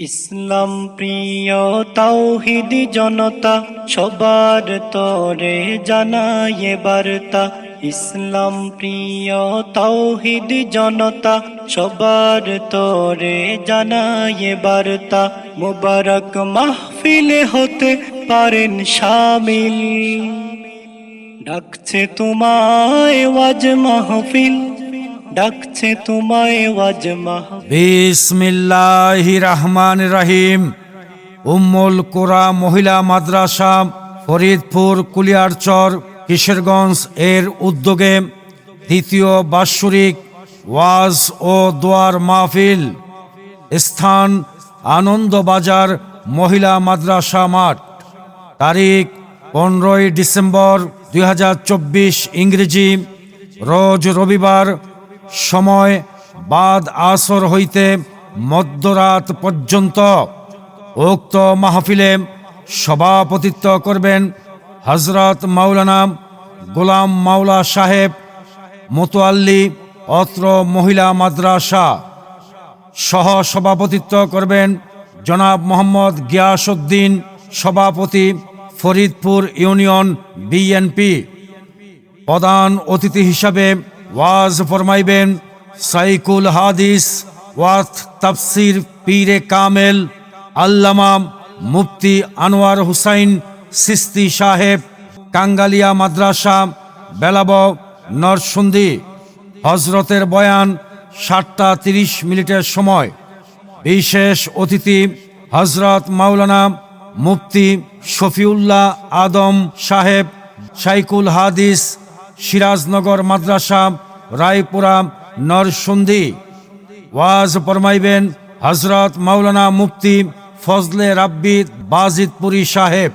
ইসলাম প্রিয় তাওহিদি জনতা, সবার তরে জানায় বার্তা। ইসলাম প্রিয় তাওহিদি জনতা, সবার তরে জানায় বার্তা। মুবারক মাহফিলে হতে পারেন শামিল। ডাকছে তোমায় ওয়াজ মাহফিল ডাকছে তোমায় রহমান রহিম উম্মুল কোরা মহিলা মাদ্রাসা, ফরিদপুর, কুলিয়ারচর, কিশোরগঞ্জ এর উদ্যোগে দ্বিতীয় বাৎসরিক ওয়াজ ও দোয়ার মাহফিল। স্থান আনন্দবাজার মহিলা মাদ্রাসা মাঠ। তারিখ পনেরোই ডিসেম্বর দুই হাজার চব্বিশ ইংরেজি। রোজ রবিবার সময় বাদ আসর হইতে মধ্যরাত পর্যন্ত উক্ত মাহফিলে সভাপতিত্ব করবেন হজরত মাওলানা গোলাম মাওলা সাহেব মোতোয়াল্লি অত্র মহিলা মাদ্রাসা। সহ সভাপতিত্ব করবেন জনাব মোহাম্মদ গিয়াসউদ্দিন, সভাপতি ফরিদপুর ইউনিয়ন বিএনপি। প্রধান অতিথি হিসাবে ওয়াজ ফরমাইবেন সাইকুল হাদিস, ওয়াত তাফসির পীরে কামেল, আল্লামা মুফতি আনোয়ার হুসাইন, সিস্তি সাহেব, কাঙ্গালিয়া মাদ্রাসা বেলাব নরসুন্দি। হজরতের বয়ান সাতটা তিরিশ মিনিটের সময়। বিশেষ অতিথি হজরত মাওলানা মুফতি শফিউল্লাহ আদম সাহেব, সাইকুল হাদিস সিরাজনগর মাদ্রাসা, রায়পুরা, নরসুন্দি। ওয়াজ ফরমাইবেন হজরত মাওলানা মুফতি ফজলে রাব্বি বাজিদপুরি সাহেব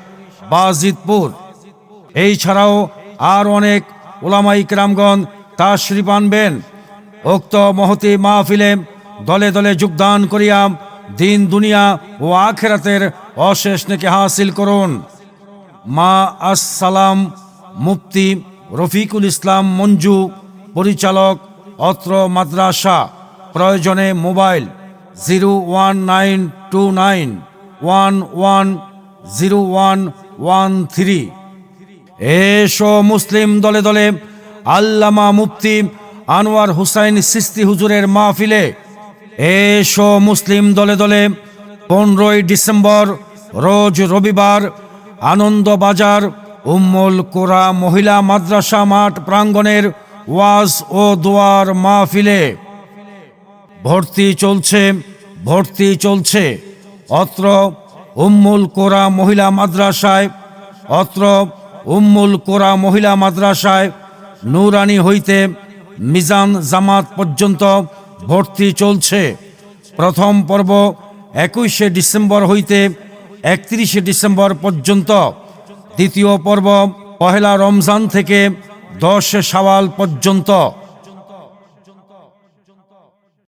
বাজিদপুর এই ছাড়াও আর অনেক ওলামাই কিরামগণ তাশরিফ আনবেন। উক্ত মহতি মাহফিলে দলে দলে যোগদান করিয়া দিন, দুনিয়া ও আখেরাতের অশেষ নেকে হাসিল করুন। মা আসসালাম মুফতি রফিকুল ইসলাম মঞ্জু, পরিচালক অত্র মাদ্রাসা, প্রয়োজনে mobile zero one nine two nine one one zero one one three. এসো মুসলিম দলে দলে আল্লামা মুফতি আনোয়ার হুসাইন সিস্তি হুজুরের মাহফিলে এসো মুসলিম দলে দলে পনেরোই ডিসেম্বর, রোজ রবিবার, আনন্দবাজার উম্মুল কোরা মহিলা মাদ্রাসা মাঠ প্রাঙ্গণের ওয়াজ ও দোয়ার মাহফিলে ভর্তি চলছে ভর্তি চলছে। অত্র উম্মুল কোরা মহিলা মাদ্রাসায়, অত্র উম্মুল কোরা মহিলা মাদ্রাসায় নুরানি হইতে মিজান জামাত পর্যন্ত ভর্তি চলছে। প্রথম পর্ব একুশে ডিসেম্বর হইতে একত্রিশে ডিসেম্বর পর্যন্ত। দ্বিতীয় পর্ব পহেলা রমজান থেকে দশ সাওয়াল পর্যন্ত।